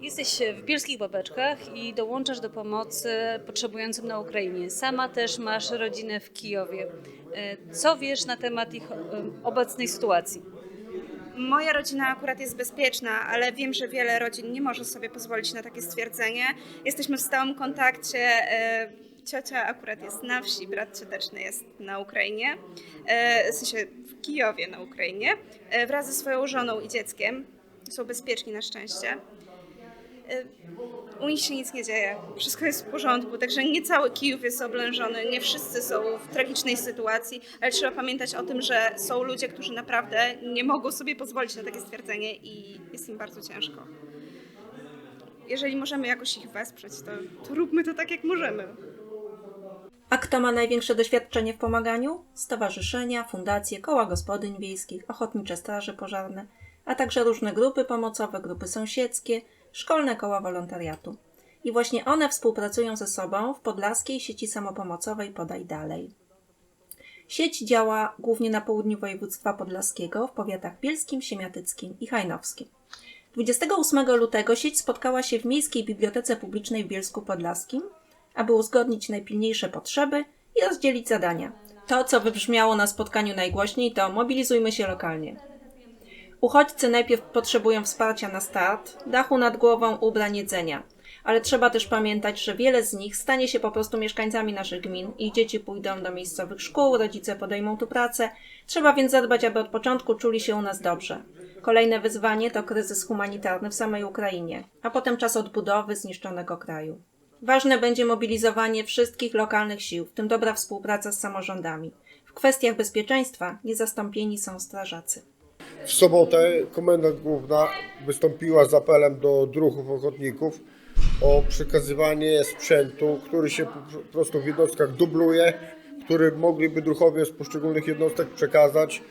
Jesteś w bielskich babeczkach i dołączasz do pomocy potrzebującym na Ukrainie. Sama też masz rodzinę w Kijowie. E, Co wiesz na temat ich e, obecnej sytuacji? Moja rodzina akurat jest bezpieczna, ale wiem, że wiele rodzin nie może sobie pozwolić na takie stwierdzenie. Jesteśmy w stałym kontakcie. e, Ciocia akurat jest na wsi, brat cioteczny jest na Ukrainie, w sensie w Kijowie na Ukrainie, wraz ze swoją żoną i dzieckiem. Są bezpieczni na szczęście. U nich się nic nie dzieje, wszystko jest w porządku, także nie cały Kijów jest oblężony, nie wszyscy są w tragicznej sytuacji, ale trzeba pamiętać o tym, że są ludzie, którzy naprawdę nie mogą sobie pozwolić na takie stwierdzenie i jest im bardzo ciężko. Jeżeli możemy jakoś ich wesprzeć, to, to róbmy to tak, jak możemy. A kto ma największe doświadczenie w pomaganiu? Stowarzyszenia, fundacje, koła gospodyń wiejskich, ochotnicze straże pożarne, a także różne grupy pomocowe, grupy sąsiedzkie, szkolne koła wolontariatu. I właśnie one współpracują ze sobą w podlaskiej sieci samopomocowej Podaj Dalej. Sieć działa głównie na południu województwa podlaskiego, w powiatach bielskim, siemiatyckim i hajnowskim. 28 lutego sieć spotkała się w Miejskiej Bibliotece Publicznej w Bielsku Podlaskim, aby uzgodnić najpilniejsze potrzeby i rozdzielić zadania. To, co wybrzmiało na spotkaniu najgłośniej, to mobilizujmy się lokalnie. Uchodźcy najpierw potrzebują wsparcia na start, dachu nad głową, ubrań, jedzenia. Ale trzeba też pamiętać, że wiele z nich stanie się po prostu mieszkańcami naszych gmin. Ich dzieci pójdą do miejscowych szkół, rodzice podejmą tu pracę. Trzeba więc zadbać, aby od początku czuli się u nas dobrze. Kolejne wyzwanie to kryzys humanitarny w samej Ukrainie, a potem czas odbudowy zniszczonego kraju. Ważne będzie mobilizowanie wszystkich lokalnych sił, w tym dobra współpraca z samorządami. W kwestiach bezpieczeństwa niezastąpieni są strażacy. W sobotę komenda główna wystąpiła z apelem do druhów ochotników o przekazywanie sprzętu, który się po prostu w jednostkach dubluje, który mogliby druhowie z poszczególnych jednostek przekazać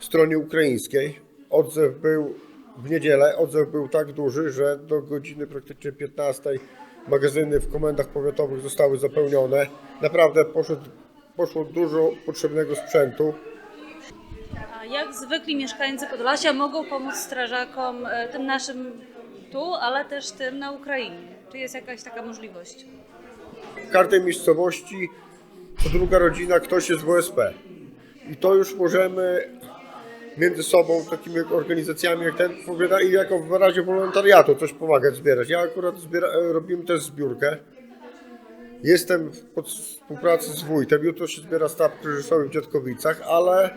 stronie ukraińskiej. Odzew był w niedzielę, odzew był tak duży, że do godziny praktycznie 15 magazyny w komendach powiatowych zostały zapełnione. Naprawdę poszedł, poszło dużo potrzebnego sprzętu. Jak zwykli mieszkańcy Podlasia mogą pomóc strażakom, e, tym naszym tu, ale też tym na Ukrainie? Czy jest jakaś taka możliwość? w każdej miejscowości co druga rodzina ktoś jest w OSP. I to już możemy między sobą, takimi organizacjami jak ten, powiada, i jako w razie wolontariatu coś pomagać zbierać. Ja akurat zbiera, e, robimy też zbiórkę. Jestem pod współpracy z wójtem. Jutro się zbiera staw kryzysowy w Dziadkowicach, ale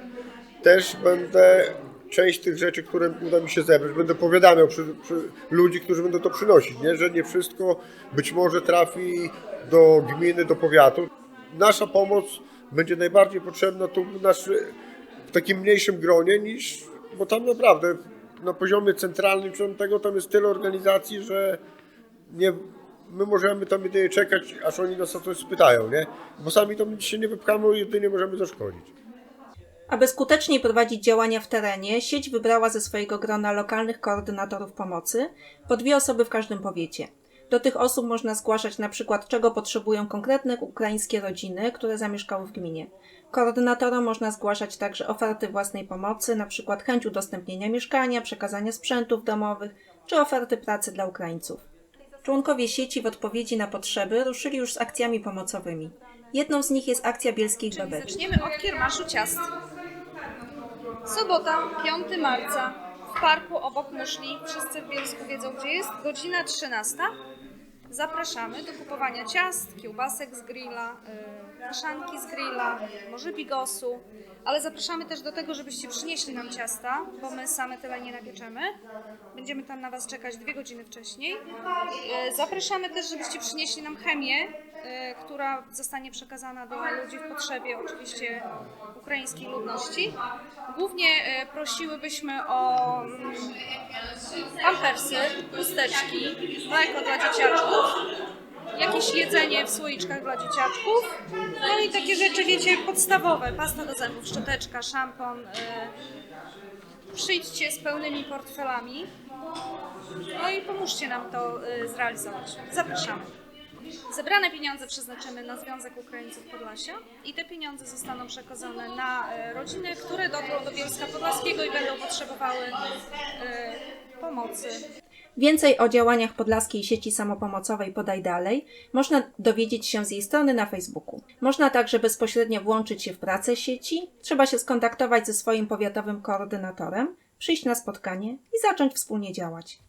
też będę część tych rzeczy, które uda mi się zebrać, będę powiadamiał przy, przy ludzi, którzy będą to przynosić, nie? że nie wszystko być może trafi do gminy, do powiatu. Nasza pomoc będzie najbardziej potrzebna tu w, naszy, w takim mniejszym gronie niż, bo tam naprawdę na poziomie centralnym czy tego tam jest tyle organizacji, że nie, my możemy tam jedynie czekać, aż oni nas o coś spytają, nie? Bo sami to się nie wypchamy, jedynie możemy zaszkodzić. Aby skutecznie prowadzić działania w terenie, sieć wybrała ze swojego grona lokalnych koordynatorów pomocy po dwie osoby w każdym powiecie. Do tych osób można zgłaszać na przykład, czego potrzebują konkretne ukraińskie rodziny, które zamieszkały w gminie. Koordynatorom można zgłaszać także oferty własnej pomocy, na przykład chęć udostępnienia mieszkania, przekazania sprzętów domowych czy oferty pracy dla Ukraińców. Członkowie sieci w odpowiedzi na potrzeby ruszyli już z akcjami pomocowymi. Jedną z nich jest akcja Bielskich Babeczek. Zaczniemy od kiermaszu ciast. Sobota, 5 marca, w parku obok Myszli. Wszyscy w Bielsku wiedzą, gdzie jest. Godzina 13. Zapraszamy do kupowania ciast, kiełbasek z grilla, yy, kaszanki z grilla, może bigosu. Ale zapraszamy też do tego, żebyście przynieśli nam ciasta, bo my same tyle nie napieczemy. Będziemy tam na Was czekać dwie godziny wcześniej. Yy, Zapraszamy też, żebyście przynieśli nam chemię, yy, która zostanie przekazana do ludzi w potrzebie, oczywiście ukraińskiej ludności. Głównie yy, prosiłybyśmy o mm, pampersy, chusteczki, mleko dla dzieciaczków, jakieś jedzenie w słoiczkach dla dzieciaczków, no i takie rzeczy, wiecie, podstawowe, pasta do zębów, szczoteczka, szampon. y, Przyjdźcie z pełnymi portfelami, no i pomóżcie nam to y, zrealizować. Zapraszamy. Zebrane pieniądze przeznaczymy na Związek Ukraińców Podlasia i te pieniądze zostaną przekazane na e, rodziny, które dotrą do Bielska Podlaskiego i będą potrzebowały e, pomocy. Więcej o działaniach Podlaskiej Sieci Samopomocowej Podaj Dalej można dowiedzieć się z jej strony na Facebooku. Można także bezpośrednio włączyć się w pracę sieci, trzeba się skontaktować ze swoim powiatowym koordynatorem, przyjść na spotkanie i zacząć wspólnie działać.